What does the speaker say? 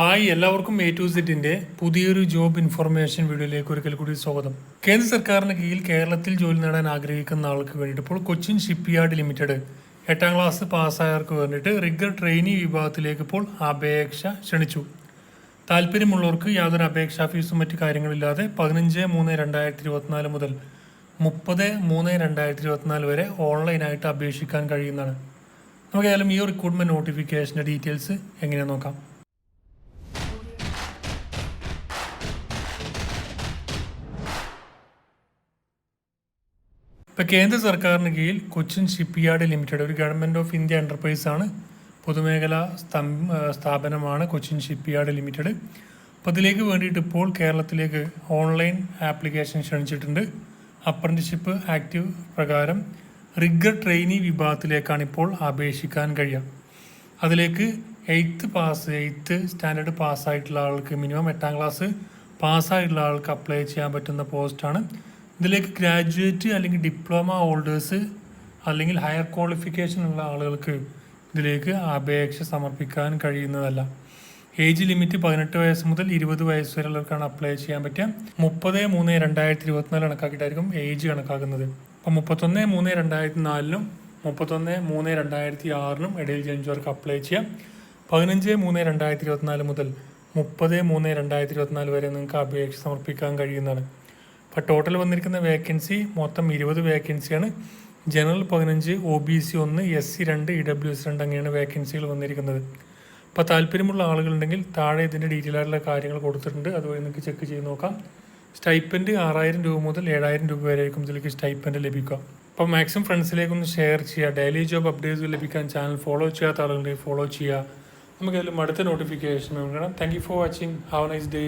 Hi എല്ലാവർക്കും A to സെറ്റിന്റെ പുതിയൊരു ജോബ് ഇൻഫർമേഷൻ വീഡിയോയിലേക്ക് ഒരിക്കൽ കൂടി സ്വാഗതം. കേന്ദ്ര സർക്കാരിന് കീഴിൽ കേരളത്തിൽ ജോലി നേടാൻ ആഗ്രഹിക്കുന്ന ആൾക്ക് വേണ്ടിയിട്ട് ഇപ്പോൾ കൊച്ചിൻ ഷിപ്പ്യാർഡ് ലിമിറ്റഡ് എട്ടാം ക്ലാസ് പാസ്സായവർക്ക് വേണ്ടിയിട്ട് റിഗർ ട്രെയിനി വിഭാഗത്തിലേക്ക് ഇപ്പോൾ അപേക്ഷ ക്ഷണിച്ചു. താല്പര്യമുള്ളവർക്ക് യാതൊരു അപേക്ഷാ ഫീസും മറ്റ് കാര്യങ്ങളില്ലാതെ പതിനഞ്ച് മൂന്ന് രണ്ടായിരത്തി ഇരുപത്തിനാല് മുതൽ മുപ്പത് മൂന്ന് രണ്ടായിരത്തി ഇരുപത്തിനാല് വരെ ഓൺലൈനായിട്ട് അപേക്ഷിക്കാൻ കഴിയുന്നതാണ്. നമുക്ക് ഏതായാലും ഈ റിക്രൂട്ട്മെന്റ് നോട്ടിഫിക്കേഷന്റെ ഡീറ്റെയിൽസ് എങ്ങനെയാണെന്ന് നോക്കാം. ഇപ്പോൾ കേന്ദ്ര സർക്കാരിന് കീഴിൽ കൊച്ചിൻ ഷിപ്പ്യാർഡ് ലിമിറ്റഡ് ഒരു ഗവൺമെന്റ് ഓഫ് ഇന്ത്യ എന്റർപ്രൈസാണ് പൊതുമേഖലാ സ്ഥാപനമാണ് കൊച്ചിൻ ഷിപ്പ്യാർഡ് ലിമിറ്റഡ്. അപ്പോൾ ഇതിലേക്ക് വേണ്ടിയിട്ട് ഇപ്പോൾ കേരളത്തിലേക്ക് ഓൺലൈൻ ആപ്ലിക്കേഷൻ ക്ഷണിച്ചിട്ടുണ്ട്. അപ്രന്റിഷിപ്പ് ആക്റ്റീവ് പ്രകാരം റിഗർ ട്രെയിനി വിഭാഗത്തിലേക്കാണ് ഇപ്പോൾ അപേക്ഷിക്കാൻ കഴിയുക. അതിലേക്ക് എയ്ത്ത് പാസ് എയ്ത്ത് സ്റ്റാൻഡേർഡ് പാസ്സായിട്ടുള്ള ആൾക്ക് മിനിമം എട്ടാം ക്ലാസ് പാസ്സായിട്ടുള്ള ആൾക്ക് അപ്ലൈ ചെയ്യാൻ പറ്റുന്ന പോസ്റ്റാണ്. ഇതിലേക്ക് ഗ്രാജുവേറ്റ് അല്ലെങ്കിൽ ഡിപ്ലോമ ഹോൾഡേഴ്സ് അല്ലെങ്കിൽ ഹയർ ക്വാളിഫിക്കേഷൻ ഉള്ള ആളുകൾക്ക് ഇതിലേക്ക് അപേക്ഷ സമർപ്പിക്കാൻ കഴിയുന്നതല്ല. ഏജ് ലിമിറ്റ് പതിനെട്ട് വയസ്സ് മുതൽ ഇരുപത് വയസ്സ് വരെയുള്ളവർക്കാണ് അപ്ലൈ ചെയ്യാൻ പറ്റുക. മുപ്പത് മൂന്ന് രണ്ടായിരത്തി ഇരുപത്തിനാല് കണക്കാക്കിയിട്ടായിരിക്കും ഏജ് കണക്കാക്കുന്നത്. അപ്പം മുപ്പത്തൊന്ന് മൂന്ന് രണ്ടായിരത്തി നാലിനും മുപ്പത്തൊന്ന് മൂന്ന് രണ്ടായിരത്തി ആറിനും ഇടയിൽ ജനിച്ചവർക്ക് അപ്ലൈ ചെയ്യാം. പതിനഞ്ച് മൂന്ന് രണ്ടായിരത്തി ഇരുപത്തിനാല് മുതൽ മുപ്പത് മൂന്ന് രണ്ടായിരത്തി ഇരുപത്തിനാല് വരെ നിങ്ങൾക്ക് അപേക്ഷ സമർപ്പിക്കാൻ കഴിയുന്നതാണ്. അപ്പോൾ ടോട്ടൽ വന്നിരിക്കുന്ന വേക്കൻസി മൊത്തം ഇരുപത് വേക്കൻസിയാണ് ജനറൽ പതിനഞ്ച് ഒ ബി സി ഒന്ന് എസ് സി രണ്ട് ഇ ഡബ്ല്യു എസ് രണ്ട് അങ്ങനെയാണ് വേക്കൻസികൾ വന്നിരിക്കുന്നത്. അപ്പോൾ താല്പര്യമുള്ള ആളുകളുണ്ടെങ്കിൽ താഴെ ഇതിന്റെ ഡീറ്റെയിൽ ആയിട്ടുള്ള കാര്യങ്ങൾ കൊടുത്തിട്ടുണ്ട്. അതുവഴി നിങ്ങൾക്ക് ചെക്ക് ചെയ്ത് നോക്കാം. സ്റ്റൈപ്പൻഡ് ആറായിരം രൂപ മുതൽ ഏഴായിരം രൂപ വരെ ആയിരിക്കും ഇതിലേക്ക് സ്റ്റൈപ്പൻഡ് ലഭിക്കുക. അപ്പോൾ മാക്സിമം ഫ്രണ്ട്സിലേക്കൊന്ന് ഷെയർ ചെയ്യുക. ഡെയിലി ജോബ് അപ്ഡേറ്റ്സ് ലഭിക്കാൻ ചാനൽ ഫോളോ ചെയ്യാത്ത ആളുകളുണ്ടെങ്കിൽ ഫോളോ ചെയ്യുക. നമുക്ക് അതിലും അടുത്ത നോട്ടിഫിക്കേഷൻ വേണം. Thank you for watching have nice day